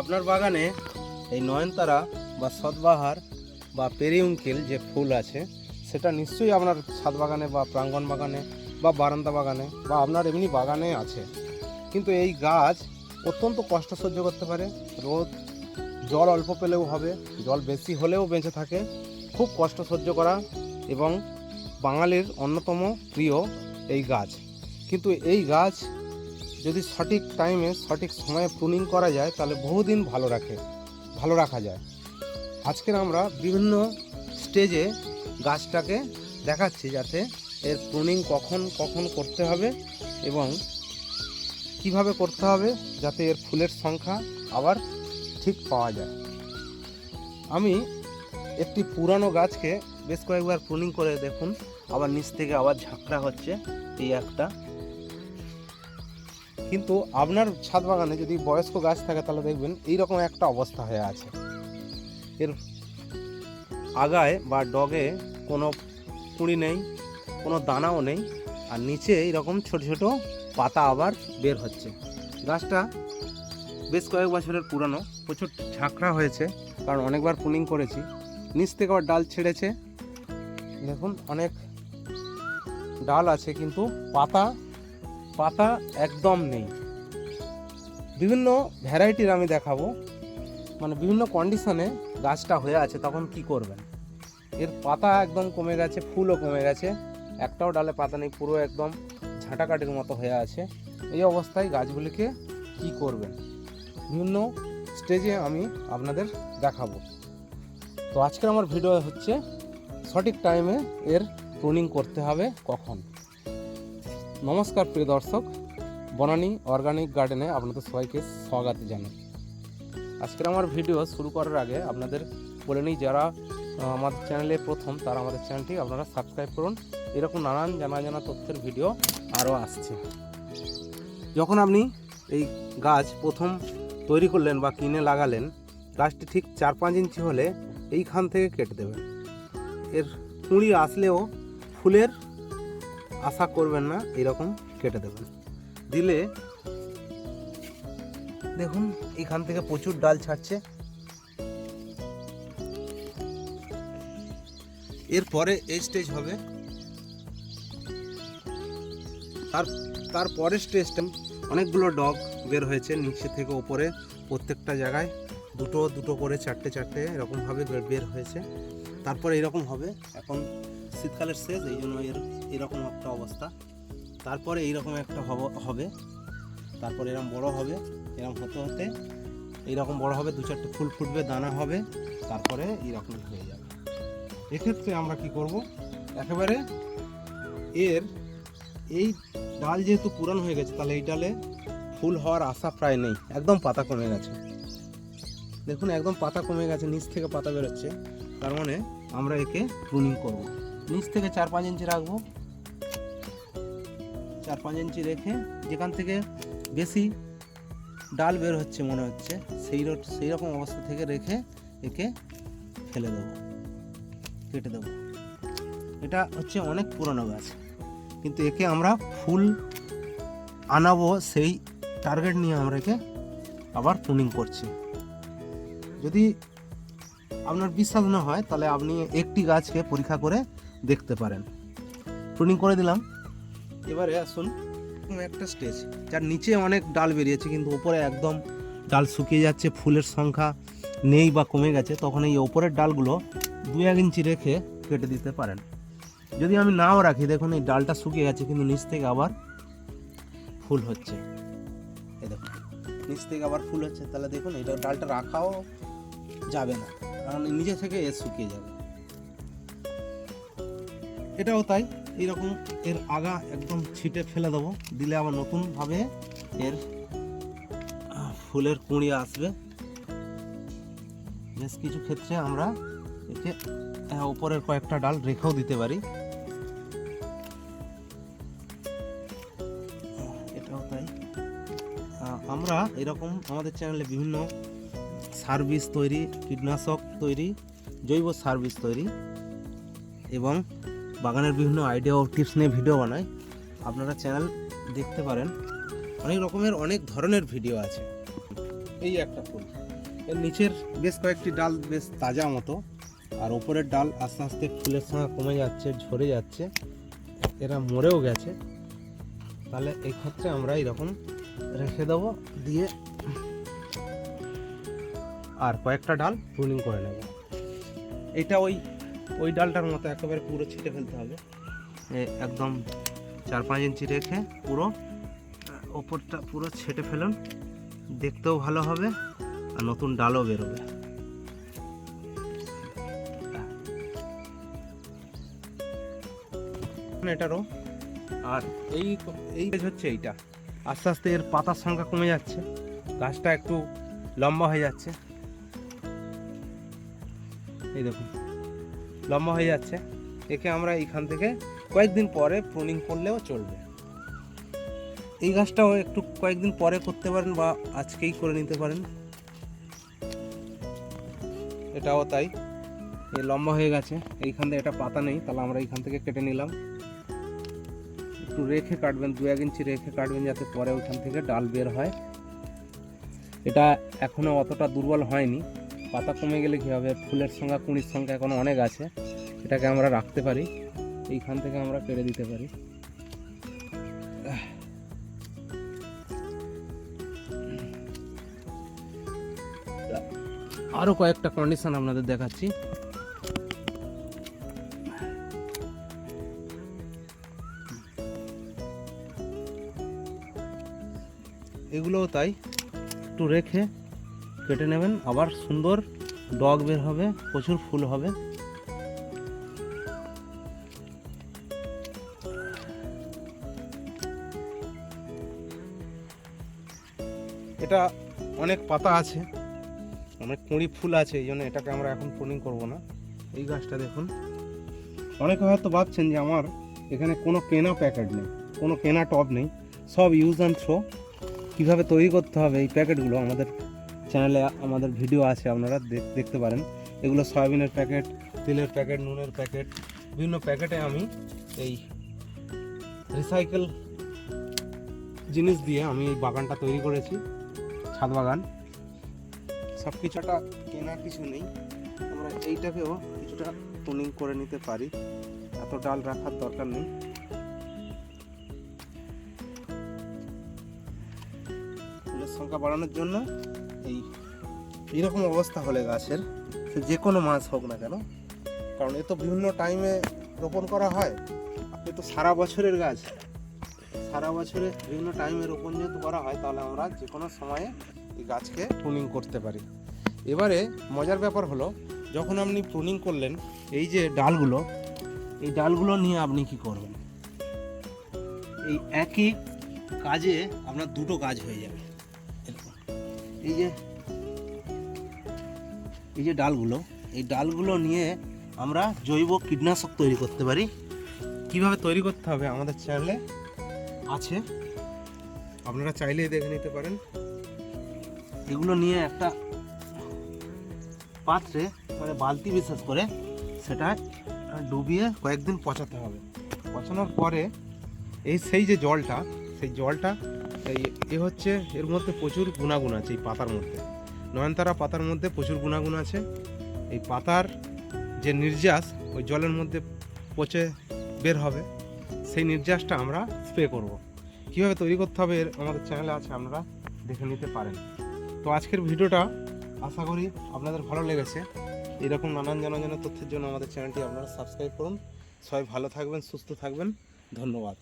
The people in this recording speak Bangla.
আপনার বাগানে এই নয়নতারা বা সদবাহার বা পেরিউঙ্কেল যে ফুল আছে, সেটা নিশ্চয়ই আপনার ছাদ বাগানে বা প্রাঙ্গণ বাগানে বা বারান্দা বাগানে বা আপনার এমনি বাগানে আছে। কিন্তু এই গাছ অত্যন্ত কষ্ট সহ্য করতে পারে। রোদ, জল অল্প পেলেও হবে, জল বেশি হলেও বেঁচে থাকে। খুব কষ্ট সহ্য করা এবং বাঙালির অন্যতম প্রিয় এই গাছ। কিন্তু এই গাছ যদি সঠিক টাইমে সঠিক সময়ে প্রুনিং করা যায়, তাহলে বহুদিন ভালো রাখে, ভালো রাখা যায়। আজকের আমরা বিভিন্ন স্টেজে গাছটাকে দেখাচ্ছি যাতে এর প্রুনিং কখন কখন করতে হবে এবং কীভাবে করতে হবে যাতে এর ফুলের সংখ্যা আবার ঠিক পাওয়া যায়। আমি একটি পুরানো গাছকে বেশ কয়েকবার প্রুনিং করে দেখুন, আবার নিচ থেকে আবার ঝাঁকড়া হচ্ছে এই একটা। কিন্তু আপনার ছাদ বাগানে যদি বয়স্ক গাছ থাকে তাহলে দেখবেন এইরকম একটা অবস্থা হয়ে আছে। এর আগায় বা ডগে কোনো কুঁড়ি নেই, কোনো দানাও নেই, আর নিচে এইরকম ছোট ছোট পাতা আবার বের হচ্ছে। গাছটা বেশ কয়েক বছরের পুরানো, প্রচুর ঝাঁকড়া হয়েছে, কারণ অনেকবার পুলিং করেছি। নিচ থেকে আবার ডাল ছেড়েছে। দেখুন, অনেক ডাল আছে, কিন্তু পাতা পাতা একদম নেই। বিভিন্ন ভ্যারাইটির আমি দেখাবো। মানে বিভিন্ন কন্ডিশনে গাছটা হয়ে আছে, তখন কি করবেন? এর পাতা একদম কমে গেছে, ফুলও কমে গেছে। একটাও ডালে পাতা নেই, পুরো একদম ঝাঁটাকাটির মতো হয়ে আছে। এই অবস্থায় গাছগুলিকে কি করবেন? বিভিন্ন স্টেজে আমি আপনাদের দেখাবো। তো আজকের আমার ভিডিও হচ্ছে সঠিক টাইমে এর প্রুনিং করতে হবে কখন? নমস্কার, প্রিয় দর্শক। বনানী অর্গানিক গার্ডেনে আপনাদের সবাইকে স্বাগত জানাই। আজকের আমার ভিডিও শুরু করার আগে আপনাদের বলে নিই, যারা আমাদের চ্যানেলে প্রথম, তারা আমাদের চ্যানেলটি আপনারা সাবস্ক্রাইব করুন। এরকম নানান জানা জানা তথ্যের ভিডিও আরও আসছে। যখন আপনি এই গাছ প্রথম তৈরি করলেন বা কিনে লাগালেন, গাছটি ঠিক চার পাঁচ ইঞ্চি হলে এইখান থেকে কেটে দেবেন। এর কুঁড়ি আসলেও ফুলের আশা করবেন না, এরকম কেটে দেবেন। দিলে দেখুন, এখান থেকে প্রচুর ডাল ছাড়ছে। এরপরে এই স্টেজ হবে। তার তারপরের স্টেজটা অনেকগুলো ডগ বের হয়েছে নিচে থেকে ওপরে, প্রত্যেকটা জায়গায়। দুটো দুটো করে চারটে চারটে এরকমভাবে বের হয়েছে। তারপরে এরকম হবে। এখন শীতকালের শেষ এই জন্য এর এরকম একটা অবস্থা। তারপরে এইরকম একটা হব- তারপরে এরকম বড় হবে এরকম হতে হতে এইরকম বড় হবে, দু চারটে ফুল ফুটবে, দানা হবে, তারপরে এইরকম হয়ে যাবে। এক্ষেত্রে আমরা কি করব? একেবারে এর এই ডাল যেহেতু পুরান হয়ে গেছে, তাহলে এই ডালে ফুল হওয়ার আশা প্রায় নেই। একদম পাতা কমে গেছে। দেখুন, একদম পাতা কমে গেছে, নিচ থেকে পাতা বেরোচ্ছে। তার মানে আমরা একে প্রুনিং করব। নিচ থেকে চার পাঁচ ইঞ্চি রাখব। চার পাঁচ ইঞ্চি রেখে যেখান থেকে বেশি ডাল বের হচ্ছে মনে হচ্ছে, সেই সেই রকম অবস্থা থেকে রেখে একে ফেলে দেবো, কেটে দেবো। এটা হচ্ছে অনেক পুরনো গাছ, কিন্তু একে আমরা ফুল আনাবো সেই টার্গেট নিয়ে আমরা একে আবার প্রুনিং করছি। যদি আপনার বিশ্বাস না হয়, তাহলে আপনি একটি গাছকে পরীক্ষা করে দেখতে পারেন। প্রুনিং করে দিলাম। এবারে আসুন। একটা স্টেজ যার নিচে অনেক ডাল বেরিয়েছে, কিন্তু ওপরে একদম ডাল শুকিয়ে যাচ্ছে, ফুলের সংখ্যা নেই বা কমে গেছে, তখন এই ওপরের ডালগুলো দু এক ইঞ্চি রেখে কেটে দিতে পারেন। যদি আমি নাও রাখি, দেখুন এই ডালটা শুকিয়ে গেছে, কিন্তু নিচ থেকে আবার ফুল হচ্ছে। এই দেখুন, নিচ থেকে আবার ফুল হচ্ছে। তাহলে দেখুন, এটা ডালটা রাখাও যাবে না, কারণ নিজে থেকে এ শুকিয়ে যাবে। এটাও তাই। এইরকম এর আগা একদম ছিটে ফেলে দেবো। দিলে আবার নতুনভাবে এর ফুলের কুঁড়ি আসবে। বেশ কিছু ক্ষেত্রে আমরা একে উপরের কয়েকটা ডাল রেখেও দিতে পারি। এটাও তাই। আমরা এরকম আমাদের চ্যানেলে বিভিন্ন সার্ভিস তৈরি, কীটনাশক তৈরি, জৈব সার্ভিস তৈরি এবং বাগানের বিভিন্ন আইডিয়া ও টিপস নিয়ে ভিডিও বানাই আপনারা চ্যানেল দেখতে পারেন। অনেক রকমের, অনেক ধরনের ভিডিও আছে। এই একটা ফুল। এর নিচের বেশ কয়েকটি ডাল বেশ তাজা মতো। আর ওপরের ডাল আস্তে আস্তে ফুলের সঙ্গে কমে যাচ্ছে, ঝরে যাচ্ছে। এরা মরেও গেছে। তাহলে এই ক্ষেত্রে আমরা এরকম রেখে দেবো, দিয়ে আর কয়েকটা ডাল প্রুনিং করে নেব। এটা ওই ওই ডালটার মতো একেবারে পুরো ছিটে ফেলতে হবে। একদম চার পাঁচ ইঞ্চি রেখে পুরো ওপরটা পুরো ছেটে ফেলুন। দেখতেও ভালো হবে আর নতুন ডালও বেরোবে। এটারও। আর এই এই গাছ হচ্ছে এইটা আস্তে আস্তে এর পাতার সংখ্যা কমে যাচ্ছে গাছটা একটু লম্বা হয়ে যাচ্ছে। এই দেখুন। লম্বা হয়ে যাচ্ছে। একে আমরা এইখান থেকে কয়েকদিন পরে প্রুনিং করলেও চলবে। এই গাছটাও একটু কয়েকদিন পরে করতে পারেন বা আজকেই করে নিতে পারেন। এটাও তাই। এ লম্বা হয়ে গেছে। এইখান থেকে এটা পাতা নেই, তাহলে আমরা এইখান থেকে কেটে নিলাম। একটু রেখে কাটবেন, দু এক ইঞ্চি রেখে কাটবেন যাতে পরে ওইখান থেকে ডাল বের হয়। এটা এখনও অতটা দুর্বল হয়নি। পাতা কমে গেলে কী হবে? ফুলের সংখ্যা, কুঁড়ির সংখ্যা এখনও অনেক আছে। এটাকে আমরা রাখতে পারি। এইখান থেকে আমরা কেটে দিতে পারি। আরও কয়েকটা কন্ডিশন আপনাদের দেখাচ্ছি। এগুলোও তাই। একটু রেখে কেটে নেবেন, আবার সুন্দর ডগ বের হবে, প্রচুর ফুল হবে। এটা অনেক পাতা আছে, অনেক কুঁড়ি ফুল আছে, এই জন্য এটাকে আমরা এখন প্রুনিং করব না। এই গাছটা দেখুন। অনেকে হয়তো ভাবছেন যে আমার এখানে কোনো কেনা প্যাকেট নেই, কোনো কেনা টব নেই, সব ইউজ অ্যান্ড থ্রো কীভাবে তৈরি করতে হবে এই প্যাকেটগুলো আমাদের চ্যানেলে আমাদের ভিডিও আছে, আপনারা দেখ- দেখতে পারেন। এগুলো সয়াবিনের প্যাকেট তেলের প্যাকেট নুনের প্যাকেট বিভিন্ন প্যাকেটে আমি এই রিসাইকেল জিনিস দিয়ে আমি এই বাগানটা তৈরি করেছি, ছাদ বাগান। সব কিছুটা কেনার কিছু নেই। আমরা এইটাকেও কিছুটা টুনিং করে নিতে পারি। এত ডাল রাখার দরকার নেই। সংখ্যা বাড়ানোর জন্য এই, এইরকম অবস্থা হলে গাছের, সে যে কোনো মাছ হোক না কেন, কারণ এ তো বিভিন্ন টাইমে রোপণ করা হয়। এ তো সারা বছরের গাছ, সারা বছরে বিভিন্ন টাইমে রোপণ যেহেতু করা হয়, তাহলে আমরা যে কোনো সময়ে এই গাছকে প্রুনিং করতে পারি। এবারে মজার ব্যাপার হলো, যখন আপনি প্রুনিং করলেন, এই যে ডালগুলো, এই ডালগুলো নিয়ে আপনি কি করবেন? এই একই কাজে আপনার দুটো কাজ হয়ে যাবে। এরকম। এই যে এই যে ডালগুলো, এই ডালগুলো নিয়ে আমরা জৈব কীটনাশক তৈরি করতে পারি। কীভাবে তৈরি করতে হবে আমাদের চ্যানেলে আছে। আপনারা চাইলেই দেখে নিতে পারেন। এগুলো নিয়ে একটা পাত্রে মানে বালতি বিশেষ করে সেটা ডুবিয়ে কয়েকদিন পচাতে হবে। পচানোর পরে এই সেই যে জলটা, সেই জলটা এ হচ্ছে এর মধ্যে প্রচুর গুণাগুণ আছে এই পাতার মধ্যে। নয়নতারা পাতার মধ্যে প্রচুর গুণাগুণ আছে। এই পাতার যে নির্যাস, ওই জলের মধ্যে পচে বের হবে, সেই নির্যাসটা আমরা স্প্রে করব। কীভাবে তৈরি করতে হবে এর আমাদের চ্যানেলে আছে, আপনারা দেখে নিতে পারেন। তো আজকের ভিডিওটা আশা করি আপনাদের ভালো লেগেছে। এরকম নানান জনজনের তথ্যের জন্য আমাদের চ্যানেলটি আপনারা সাবস্ক্রাইব করুন। সবাই ভালো থাকবেন, সুস্থ থাকবেন। ধন্যবাদ।